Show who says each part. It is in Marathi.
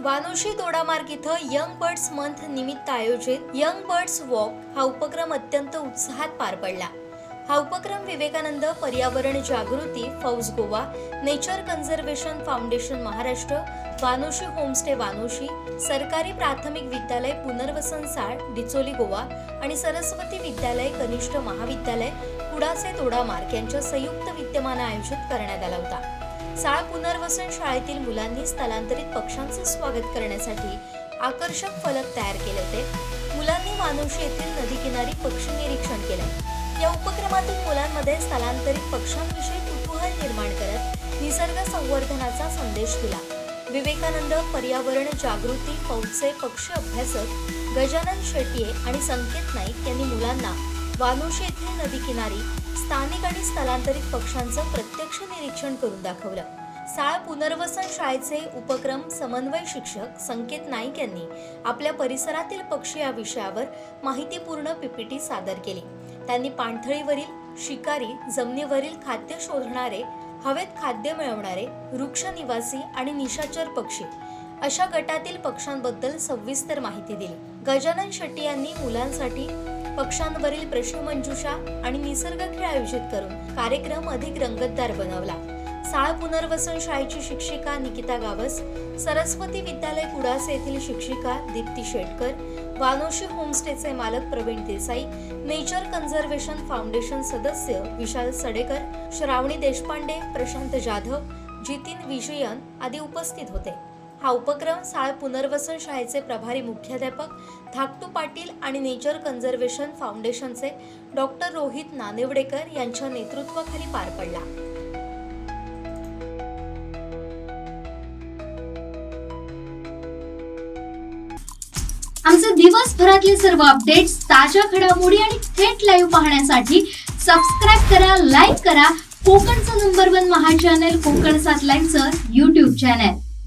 Speaker 1: वानुशी दोडामार्ग इथं यंग बर्ड्स मंथ निमित्त आयोजित यंग बर्ड्स वॉक हा उपक्रम अत्यंत उत्साहात पार पडला. हा उपक्रम विवेकानंद पर्यावरण जागृती फौज Goa nature conservation foundation Maharashtra Vanushi homestay Vanushi सरकारी प्राथमिक विद्यालय पुनर्वसन साळ डिचोली गोवा आणि सरस्वती विद्यालय कनिष्ठ महाविद्यालय कुडासे दोडामार्ग यांच्या संयुक्त विद्यमानं आयोजित करण्यात आला होता. साळ पुनर्वसन शाळेतील मुलांनी स्थलांतरित पक्ष्यांचे स्वागत करण्यासाठी आकर्षक फलक तयार केले होते. मुलांनी मानुषी येथील नदीकिनारी पक्षी निरीक्षण केले. या उपक्रमातून मुलांमध्ये स्थलांतरित पक्ष्यांविषयी कुतूहल निर्माण करत निसर्ग संवर्धनाचा संदेश दिला. विवेकानंद पर्यावरण जागृती पौचे पक्षी अभ्यासक गजानन शेट्ये आणि संकेत नाईक यांनी मुलांना वानोशी येथील नदीकिनारी स्थानिक आणि स्थलांतरित पक्ष्यांचं प्रत्यक्ष निरीक्षण करून दाखवलं. साळ पुनर्वसन शाळेचे उपक्रम समन्वय शिक्षक संकेत नाईक यांनी आपल्या परिसरातील पक्षी या विषयावर माहितीपूर्ण पीपीटी सादर केली. त्यांनी पाणथळीवरील शिकारी जमिनीवरील खाद्य शोधणारे हवेत खाद्य मिळवणारे वृक्ष निवासी आणि निशाचर पक्षी अशा गटातील पक्ष्यांबद्दल सविस्तर माहिती दिली. गजानन शेट्टी यांनी मुलांसाठी पक्ष्यांवरील प्रश्नमंजुषा आणि निसर्ग खेळ आयोजित करून कार्यक्रम अधिक रंगतदार बनवला. साळ पुनर्वसन शाळेची शिक्षिका निकिता गावस सरस्वती विद्यालय कुडासे येथील शिक्षिका दीप्ती शेटकर वानोशी होमस्टेचे मालक Praveen Desai nature conservation foundation सदस्य विशाल सडेकर श्रावणी देशपांडे प्रशांत जाधव जितीन विजयन आदी उपस्थित होते. हा उपक्रम साळ पुनर्वसन शाळेचे प्रभारी मुख्याध्यापक धाकटू पाटील आणि नेचर कन्झर्वेशन फाउंडेशनचे डॉक्टर रोहित नानेवडेकर यांच्या नेतृत्वाखाली पार पडला.
Speaker 2: आमचे दिवसभरातले सर्व अपडेट्स ताज्या घडामोडी आणि थेट लाईव्ह पाहण्यासाठी सबस्क्राईब करा लाईक करा. कोकणचं नंबर वन महा चॅनल कोकण सात लाईनचं युट्यूब चॅनल